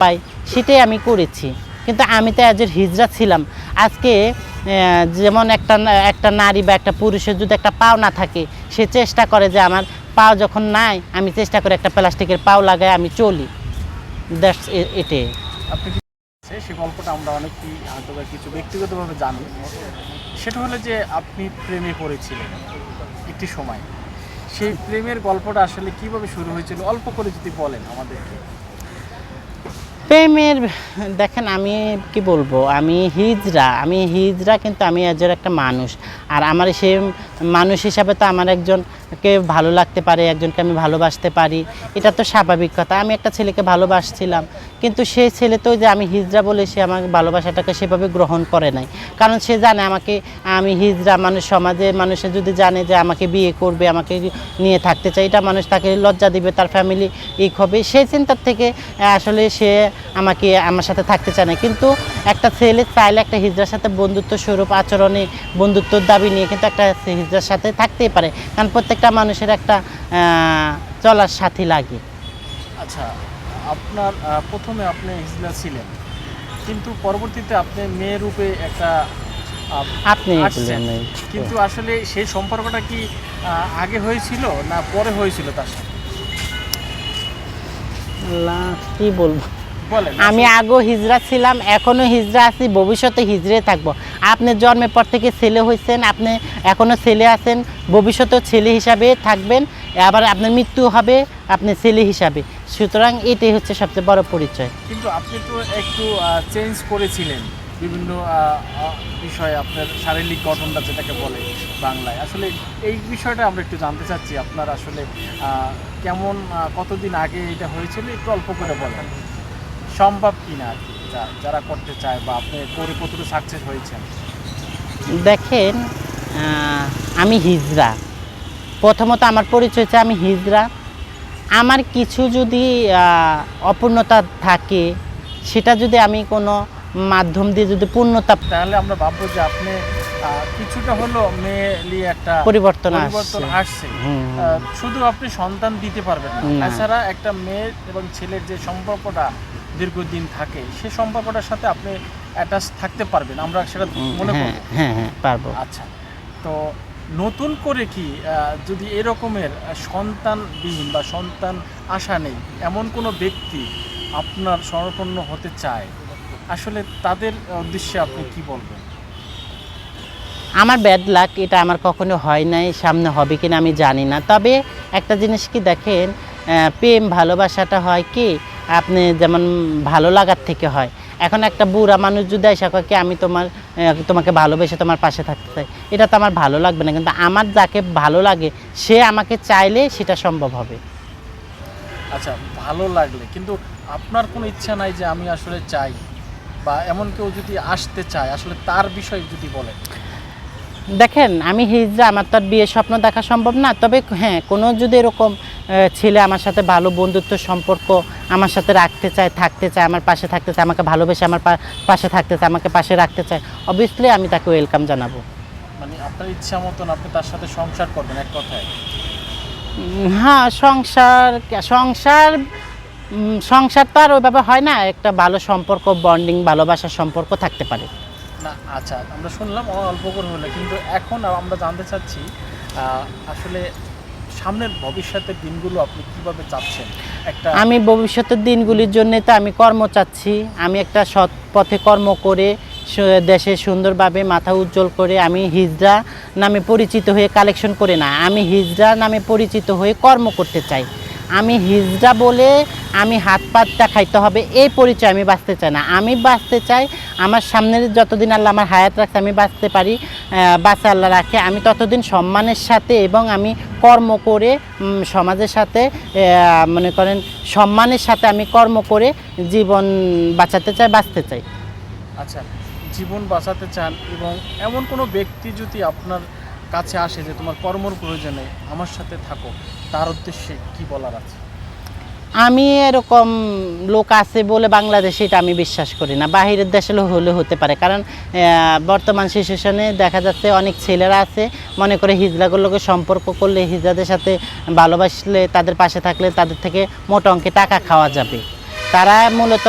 পাই, সেটাই আমি করেছি। কিন্তু আমি তো একজন হিজড়া ছিলাম। আজকে যেমন একটা একটা নারী বা একটা পুরুষের যদি একটা পাও না থাকে, সে চেষ্টা করে যে আমার পাও যখন নাই, আমি চেষ্টা করে একটা প্লাস্টিকের পাও লাগাই, আমি চলি। দ্যাটস কি সে- গল্পটা আমরা অনেকেই বা কিছু ব্যক্তিগতভাবে জানি। সেটা হলো যে আপনি প্রেমে পড়েছিলেন একটি সময়। সেই প্রেমের গল্পটা আসলে কীভাবে শুরু হয়েছিল? অল্প করে যদি বলেন আমাদেরকে। প্রেমের, দেখেন আমি কি বলব? আমি হিজরা আমি হিজরা কিন্তু আমি একজন একটা মানুষ। আর আমার সেই মানুষ হিসাবে তো আমার একজনকে ভালো লাগতে পারে, একজনকে আমি ভালোবাসতে পারি। এটা তো স্বাভাবিক কথা। আমি একটা ছেলেকে ভালোবাসছিলাম, কিন্তু সেই ছেলে তো যে আমি হিজড়া বলে সে আমার ভালোবাসাটাকে সেভাবে গ্রহণ করে নাই। কারণ সে জানে আমাকে, আমি হিজড়া মানুষ, সমাজে মানুষে যদি জানে যে আমাকে বিয়ে করবে, আমাকে নিয়ে থাকতে চাই এটা মানুষ তাকে লজ্জা দিবে, তার ফ্যামিলি ইক হবে। সেই চিন্তার থেকে আসলে সে আমাকে, আমার সাথে থাকতে চায় না। কিন্তু একটা ছেলে চাইলে একটা হিজড়ার সাথে বন্ধুত্ব স্বরূপ আচরণে বন্ধুত্বর দাবি নিয়ে কিন্তু একটা হিজড়ার সাথে থাকতেই পারে। কারণ প্রত্যেকটা মানুষের একটা চলার সাথী লাগে। আচ্ছা আপনার প্রথমে আপনি হিজলা ছিলেন কিন্তু পরবর্তীতে আপনি মেয়ে রূপে একটা আপনি কিন্তু আসলে সেই সম্পর্কটা কি আগে হয়েছিল না পরে হয়েছিল তার সাথে? কি বলব? বলেন আমি আগেও হিজরা ছিলাম এখনও হিজরা আছি ভবিষ্যতে হিজড়ে থাকব। আপনি জন্মের পর থেকে ছেলে হয়েছেন আপনি এখনও ছেলে আছেন, ভবিষ্যতেও ছেলে হিসাবে থাকবেন, আবার আপনার মৃত্যু হবে, আপনি ছেলে হিসাবে। সুতরাং এটাই হচ্ছে সবচেয়ে বড় পরিচয়। কিন্তু আপনি তো একটু চেঞ্জ করেছিলেন বিভিন্ন বিষয়ে আপনার শারীরিক গঠনটা যেটাকে বলে বাংলায়। আসলে এই বিষয়টা আমরা একটু জানতে চাচ্ছি, আপনার আসলে কেমন কতদিন আগে এটা হয়েছিল? একটু অল্প করে বলেন। সম্ভব কি না আর কি? যারা করতে চায় বা আপনি করে কতটুকু সাকসেস হয়েছেন? দেখেন আমি হিজরা প্রথমত আমার পরিচয় হচ্ছে আমি হিজরা আমার কিছু যদি অপূর্ণতা থাকে সেটা যদি আমি কোনো মাধ্যম দিয়ে যদি পূর্ণতা তাহলে আমরা ভাববো যে আপনি কিছুটা হলো মেয়েলি একটা পরিবর্তন পরিবর্তন আসছে। শুধু আপনি সন্তান দিতে পারবেন না। না। একটা মেয়ে এবং ছেলের যে সম্পর্কটা দীর্ঘদিন থাকে সে সম্পর্কটার সাথে আপনি অ্যাটাচ থাকতে পারবেন আমরা সেটা মনে হ্যাঁ করব। হ্যাঁ হ্যাঁ পারব। আচ্ছা তো নতুন করে কি যদি এরকমের সন্তানবিহীন বা সন্তান আশা নেই এমন কোনো ব্যক্তি আপনার স্বর্ণপন্ন হতে চায় আসলে তাদের উদ্দেশ্যে আপনি কি বলবেন? আমার ব্যাড লাক এটা আমার কখনো হয় নাই সামনে হবে কিনা আমি জানি না। তবে একটা জিনিস কি দেখেন আহ, প্রেম ভালোবাসাটা হয় কি আপনি যেমন ভালো লাগার থেকে হয়। এখন একটা বুড়া মানুষ যদি এসে কি, আমি তোমার তোমাকে ভালোবেসে তোমার পাশে থাকতে চাই। এটা তো আমার ভালো লাগবে না, কিন্তু আমার যাকে ভালো লাগে, সে আমাকে চাইলে সেটা সম্ভব হবে। আচ্ছা ভালো লাগলে, কিন্তু আপনার কোনো ইচ্ছা নাই যে আমি আসলে চাই, বা এমন কেউ যদি আসতে চায়, আসলে তার বিষয়ে যদি বলেন। দেখেন আমি হিজড়া আমার তো আর বিয়ের স্বপ্ন দেখা সম্ভব না। তবে হ্যাঁ কোনো যদি এরকম ছেলে আমার সাথে ভালো বন্ধুত্ব সম্পর্ক আমার সাথে রাখতে চায় থাকতে চায় আমার পাশে থাকতে চায় আমাকে ভালোবেসে আমার পাশে থাকতে চায় আমাকে পাশে রাখতে চায় অবভিয়াসলি আমি তাকে ওয়েলকাম জানাব। মানে আপনার ইচ্ছা মতন আপনি তার সাথে সংসার করবেন এক কথায়? হ্যাঁ সংসার সংসার সংসার তো আর ওইভাবে হয় না একটা ভালো সম্পর্ক বন্ডিং ভালোবাসার সম্পর্ক থাকতে পারে। না আচ্ছা আমরা শুনলাম অল্প করে হলে, কিন্তু এখন আমরা জানতে চাচ্ছি আসলে সামনের ভবিষ্যতের দিনগুলো আপনি কীভাবে চাচ্ছেন? একটা আমি ভবিষ্যতের দিনগুলির জন্য তো আমি কর্ম চাচ্ছি। আমি একটা সৎ পথে কর্ম করে দেশে সুন্দরভাবে মাথা উজ্জ্বল করে আমি হিজড়া নামে পরিচিত হয়ে কালেকশন করে না, আমি হিজড়া নামে পরিচিত হয়ে কর্ম করতে চাই। আমি হিজড়া বলে আমি হাত পাতটা খাইতে হবে, এই পরিচয় আমি বাঁচতে চাই না। আমি বাঁচতে চাই, আমার সামনের যতদিন আল্লাহ আমার হায়াত রাখছে, আমি বাঁচতে পারি বাঁচা আল্লাহ রাখে আমি ততদিন সম্মানের সাথে এবং আমি কর্ম করে সমাজের সাথে মনে করেন সম্মানের সাথে আমি কর্ম করে জীবন বাঁচাতে চাই, বাঁচতে চাই। আচ্ছা জীবন বাঁচাতে চান এবং এমন কোনো ব্যক্তি যদি আপনার কাছে আসে যে তোমার কর্মর প্রয়োজনে আমার সাথে থাকো, তার উদ্দেশ্যে কি বলার আছে? আমি এরকম লোক আছে বলে বাংলাদেশে এটা আমি বিশ্বাস করি না। বাহিরের দেশে হলে হতে পারে। কারণ বর্তমান সিচুয়েশনে দেখা যাচ্ছে অনেক ছেলেরা আছে, মনে করে হিজড়াগুলোকে সম্পর্ক করলে হিজড়াদের সাথে ভালোবাসলে, তাদের পাশে থাকলে তাদের থেকে মোটা অঙ্কে টাকা খাওয়া যাবে। তারা মূলত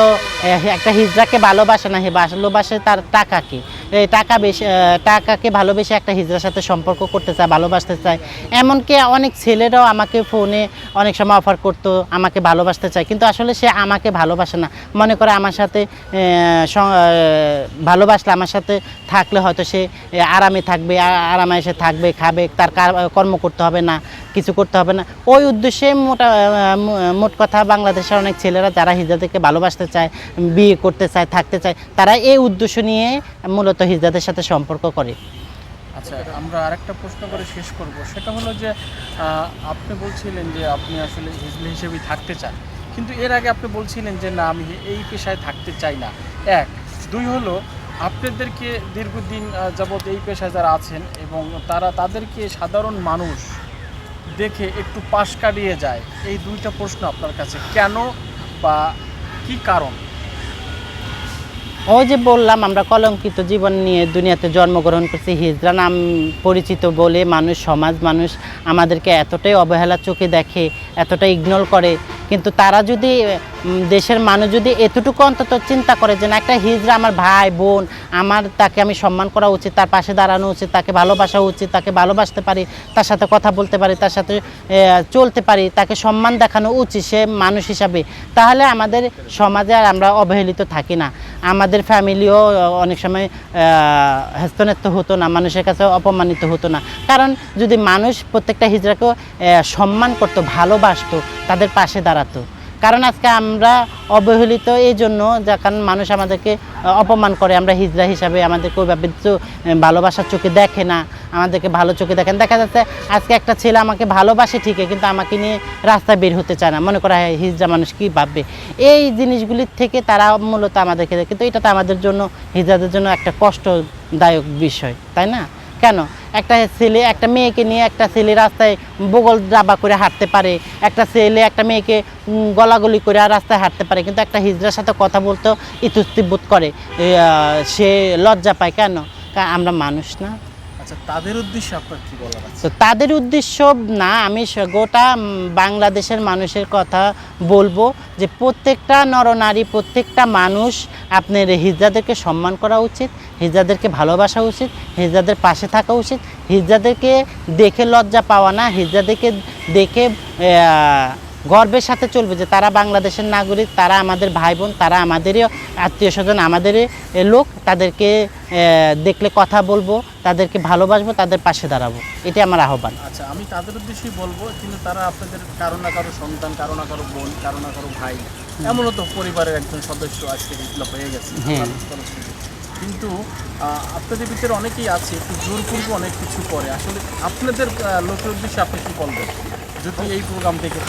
একটা হিজড়াকে ভালোবাসে না ভালোবাসে তার টাকাকে টাকা বেশি টাকাকে ভালোবেসে একটা হিজড়ার সাথে সম্পর্ক করতে চায়, ভালোবাসতে চায়। এমনকি অনেক ছেলেরাও আমাকে ফোনে অনেক সময় অফার করতো, আমাকে ভালোবাসতে চায়। কিন্তু আসলে সে আমাকে ভালোবাসে না। মনে করে আমার সাথে ভালোবাসলে আমার সাথে থাকলে হয়তো সে আরামে থাকবে আরামে এসে থাকবে, খাবে, তার কার- কর্ম করতে হবে না, কিছু করতে হবে না। ওই উদ্দেশ্যে মোটা মোট কথা বাংলাদেশের অনেক ছেলেরা যারা হিজড়াদেরকে ভালোবাসতে চায়, বিয়ে করতে চায়, থাকতে চায়, তারা এই উদ্দেশ্য নিয়ে মূলত হিজড়াদের সাথে সম্পর্ক করে। আচ্ছা আমরা আরেকটা প্রশ্ন করে শেষ করব। সেটা হলো যে আপনি বলছিলেন যে আপনি আসলে হিজলি হিসেবেই থাকতে চান। কিন্তু এর আগে আপনি বলছিলেন যে, না, আমি এই পেশায় থাকতে চাই না। এক। দুই হলো, আপনাদেরকে দীর্ঘদিন যাবৎ এই পেশায় যারা আছেন এবং তারা তাদেরকে সাধারণ মানুষ দেখে একটু পাশ কাটিয়ে যায়, এই দুইটা প্রশ্ন আপনার কাছে কেন বা কি কারণ? ওই যে বললাম, আমরা কলঙ্কিত জীবন নিয়ে দুনিয়াতে জন্মগ্রহণ করছি। হিজরা নাম পরিচিত বলে মানুষ, সমাজ মানুষ আমাদেরকে এতটাই অবহেলা চোখে দেখে, এতটাই ইগনোর করে। কিন্তু তারা যদি দেশের মানুষ যদি এতটুকু অন্তত চিন্তা করে যে না একটা হিজড়া আমার ভাই বোন আমার তাকে আমি সম্মান করা উচিত তার পাশে দাঁড়ানো উচিত তাকে ভালোবাসা উচিত তাকে ভালোবাসতে পারি তার সাথে কথা বলতে পারি তার সাথে চলতে পারি তাকে সম্মান দেখানো উচিত সে মানুষ হিসাবে তাহলে আমাদের সমাজে আর আমরা অবহেলিত থাকি না। আমাদের ফ্যামিলিও অনেক সময় হস্তনেত্য হতো না মানুষের কাছে অপমানিত হতো না। কারণ যদি মানুষ প্রত্যেকটা হিজড়াকেও আহ, সম্মান করতো ভালোবাসতো তাদের পাশে দাঁড়াতো কারণ আজকে আমরা অবহেলিত এই জন্য, যা কারণ মানুষ আমাদেরকে অপমান করে। আমরা হিজড়া হিসাবে আমাদেরকে ওইভাবে ভালোবাসার চোখে দেখে না, আমাদেরকে ভালো চোখে দেখেন দেখা যাচ্ছে আজকে একটা ছেলে আমাকে ভালোবাসে ঠিকই, কিন্তু আমাকে নিয়ে রাস্তায় বের হতে চায় না। মনে করা হয় হিজড়া মানুষ কী ভাববে? এই জিনিসগুলির থেকে তারা মূলত আমাদেরকে কিন্তু এটা তো আমাদের জন্য, হিজড়াদের জন্য একটা কষ্টদায়ক বিষয়, তাই না? কেন? একটা ছেলে, একটা মেয়েকে নিয়ে একটা ছেলে রাস্তায় বগল দাবা করে হাঁটতে পারে। একটা ছেলে, একটা মেয়েকে গলাগলি করে রাস্তায় হাঁটতে পারে। কিন্তু একটা হিজড়ার সাথে কথা বলতেও ইতুস্তিবোধ করে। সে লজ্জা পায় কেন? আমরা মানুষ না। আচ্ছা তাদের উদ্দেশ্যে না, আমি গোটা বাংলাদেশের মানুষের কথা বলব যে প্রত্যেকটা নরনারী, প্রত্যেকটা মানুষ আপনার হিজড়াদেরকে সম্মান করা উচিত হিজড়াদেরকে ভালোবাসা উচিত হিজড়াদের পাশে থাকা উচিত হিজড়াদেরকে দেখে লজ্জা পাওয়া না হিজড়াদেরকে দেখে গর্বের সাথে চলবে যে তারা বাংলাদেশের নাগরিক তারা আমাদের ভাই বোন তারা আমাদেরই আত্মীয় স্বজন আমাদেরই লোক। তাদেরকে দেখলে কথা বলব তাদেরকে ভালোবাসবো তাদের পাশে দাঁড়াবো। এটাই আমার আহ্বান। আচ্ছা আমি তাদের উদ্দেশ্যেই বলব কিন্তু তারা আপনাদের কারও না কারও সন্তান কারও না কারও বোন কারও না কারও ভাই এমনও তো পরিবারের একজন সদস্য আজকে হয়ে গেছে। হ্যাঁ। কিন্তু আপনাদের ভিতরে অনেকেই আছে একটু জোরপূর্ব অনেক কিছু করে। আসলে আপনাদের লোকের উদ্দেশ্যে আপনি কি বলবেন? যদি এই প্রোগ্রাম দেখে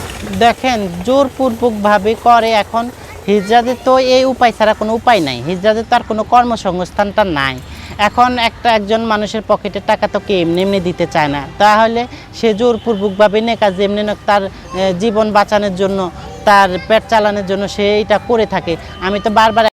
দেখেন, জোরপূর্বকভাবে করে এখন। হিজড়াদের তো এই উপায় ছাড়া কোনো উপায় নাই। হিজড়াদের তো আর কোনো কর্মসংস্থানটা নাই। এখন একটা একজন মানুষের পকেটে টাকা তো কে এমনি এমনি দিতে চায় না? তাহলে সে জোরপূর্বকভাবে কাজ এমনি তার জীবন বাঁচানোর জন্য, তার পেট চালানোর জন্য সে এটা করে থাকে। আমি তো বারবার